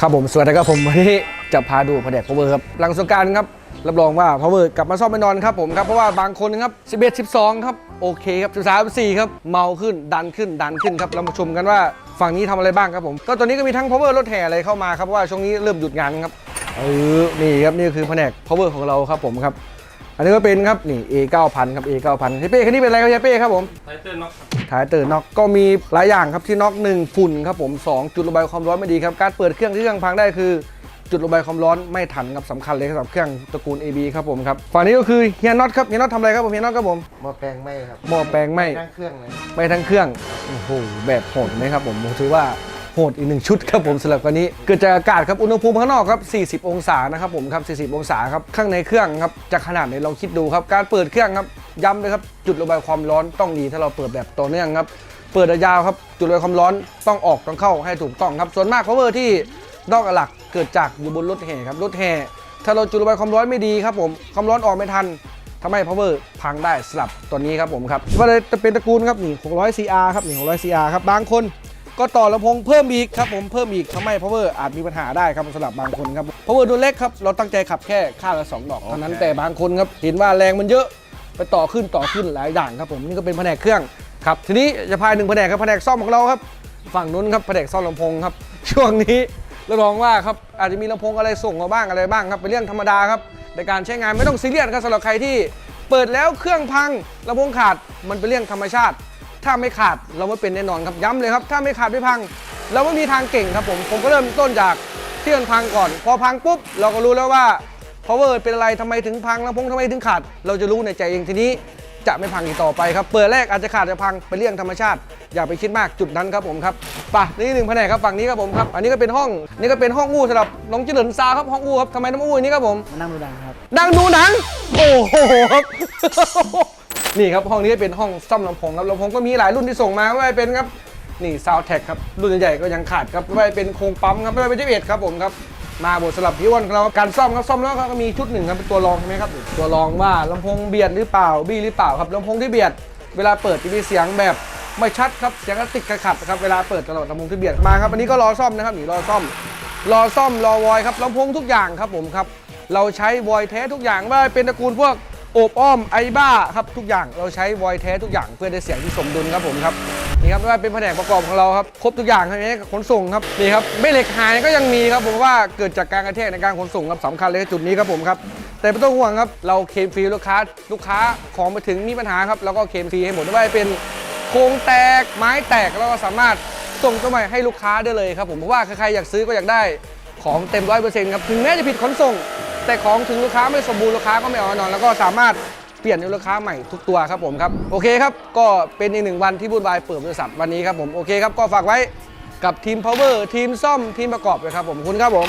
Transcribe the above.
ครับผมสวัสดีครับผมวันนี้จะพาดูแผนก power ครับหลังสงการครับรับรองว่า power กลับมาซ่อมไม่นอนครับผมครับเพราะว่าบางคนครับ11 12 ครับโอเคครับ13 14ครับเมาขึ้นดันขึ้นดันขึ้นครับเรามาชมกันว่าฝั่งนี้ทำอะไรบ้างครับผมก็ตอนนี้ก็มีทั้ง power รถแห่อะไรเข้ามาครับเพราะว่าช่วงนี้เริ่มหยุดงานครับเออนี่ครับนี่คือแผนก power ของเราครับผมครับ อันนี้ก็เป็นครับนี่ A 9 0 0 0ครับ A 9 0 0 0เฮเป้คันนี้เป็นอะไรครับเฮเป้ครับผมไทเตอร์น็อกครับท้ายเตอร์น็อกก็มีหลายอย่างครับที่น็อกหนึ่งฝุ่นครับผม2จุดระบายความร้อนไม่ดีครับการเปิดเครื่องที่เครื่องพังได้คือ จุดระบายความร้อนไม่ทันครับสำคัญเลยสำหรับเครื่องตระกูล AB ครับผมครับฝั่งนี้ก็คือเฮียน็อตครับเฮียน็อตทำอะไรครับผมเฮียน็อตครับผมหม้อแปลงไหม่ครับหม้อแปลงไหมนั่งเครื่องเลยไม่ทั้งเครื่องโอ้โหแบบโหดนะครับผมผมถือว่า โหดอีกหนึ่งชุดครับผมสำหรับวันนี้ เกิดจากอากาศครับอุณหภูมิข้างนอกครับ 40 องศานะครับผมครับ 40 องศาครับข้างในเครื่องครับจะขนาดไหนลองคิดดูครับการเปิดเครื่องครับย้ำเลยครับจุดระบายความร้อนต้องดีถ้าเราเปิดแบบต่อเนื่องครับเปิดยาวครับจุดระบายความร้อนต้องออกต้องเข้าให้ถูกต้องครับส่วนมาก power ที่นอกหลักเกิดจากอยู่บนรถแห่ครับรถแห่ถ้าเราจุดระบายความร้อนไม่ดีครับผมความร้อนออกไม่ทันทำให้ power พังได้สลับตัวนี้ครับผมครับว่าเลยจะเป็นตระกูลครับนี่600 CR ครับนี่600 CR ครับบางคน ก็ต่อลำโพงเพิ่มอีกครับผมเพิ่มอีกทำให้ power อาจมีปัญหาได้ครับสำหรับบางคนครับ power ตัวเล็กครับเราตั้งใจขับแค่ข้างละสองดอกเท่านั้นแต่บางคนครับเห็นว่าแรงมันเยอะไปต่อขึ้นต่อขึ้นหลายอย่างครับผมนี่ก็เป็นแผนกเครื่องครับทีนี้จะพาหนึ่งแผนกครับแผนกซ่อมของเราครับฝั่งนู้นครับแผนกซ่อมลำโพงครับ ช่วงนี้เราลองว่าครับอาจจะมีลำโพงอะไรส่งมาบ้างอะไรบ้างครับเป็นเรื่องธรรมดาครับในการใช้งานไม่ต้องซีเรียสครับสำหรับใครที่เปิดแล้วเครื่องพังลำโพงขาดมันเป็นเรื่องธรรมชาติ ถ้าไม่ขาดเราไม่เป็นแน่นอนครับย้ำเลยครับ ถ้าไม่ขาดไม่พัง เราไม่มีทางเก่งครับผม ผมก็เริ่มต้นจากที่มันพังก่อน พอพังปุ๊บ เราก็รู้แล้วว่า power เป็นอะไรทำไมถึงพังลำโพงทำไมถึงขาด เราจะรู้ในใจเองทีนี้จะไม่พังอีกต่อไปครับ เปิดแรกอาจจะขาดจะพังเป็นเรื่องธรรมชาติ อย่าไปคิดมากจุดนั้นครับผมครับไป่ะนี่หนึ่งแผนกครับฝั่งนี้ครับผมครับ อันนี้ก็เป็นห้อง นี่ก็เป็นห้องอู้สำหรับน้องเจริญซาครับห้องอู้ครับทำไมน้องอู้อย่างนี้ครับผมมานั่งดูดังครับนั่งดูหนัง โอ้โหครับ นี่ครับห้องนี้เป็นห้องซ่อมลำโพงครับลำโพงก็มีหลายรุ่นที่ส่งมาไม่ว่าเป็นครับนี่ซาวแท็กครับรุ่นใหญ่ๆก็ยังขาดครับไม่ว่าเป็นโครงปั๊มครับไม่ว่าเป็นเอครับผมครับมาบทสลับพี่อ้วนเราการซ่อมครับซ่อมแล้วก็มีชุดหนึ่งครับเป็นตัวรองใช่ไหมครับตัวรองว่าลำโพงเบียดหรือเปล่าบี้หรือเปล่าครับลำโพงที่เบียด เวลาเปิดจะมีเสียงแบบไม่ชัดครับเสียงก็ติดกระขัดครับเวลาเปิดตลอดลำโพงที่เบียดมาครับอันนี้ก็รอซ่อมนะครับนี่รอซ่อม รอซ่อมรอวอยครับลำโพงทุกอย่างครับผมครับเราใช้วอยแท้ทุกอย่างไม่ว่าเป็นตระกูลพวก โอบอ้อมไอบ้าครับทุกอย่างเราใช้วอยแท้ทุกอย่างเพื่อได้เสียงที่สมดุลครับผมครับนี่ครับไม่ว่าเป็นแผนกประกอบของเราครับครบทุกอย่างครับนี้ขนส่งครับนี่ครับไม่เหล็กหายก็ยังมีครับผมว่าเกิดจากการกระแทกในการขนส่งครับสำคัญเลยจุดนี้ครับผมครับแต่ไม่ต้องห่วงครับเราเคลมฟรีลูกค้าลูกค้าของไปถึงมีปัญหาครับเราก็เคลมฟรีให้หมดไม่ว่าเป็นโครงแตกไม้แตกแล้วก็สามารถส่งตัวใหม่ให้ลูกค้าได้เลยครับผมเพราะว่าใครๆอยากซื้อก็อยากได้ของเต็มร้อยเปอร์เซ็นต์ครับถึงแม้จะผิดขนส่ง แต่ของถึงลูกค้าไม่สมบูรณ์ลูกค้าก็ไม่เอาแน่นอน แล้วก็สามารถเปลี่ยนให้ลูกค้าใหม่ทุกตัวครับผมครับโอเคครับก็เป็นอีกหนึ่งวันที่บุญบายเปิดบริษัทวันนี้ครับผมโอเคครับก็ฝากไว้กับทีม power ทีมซ่อมทีมประกอบเลยครับผมขอบคุณครับผม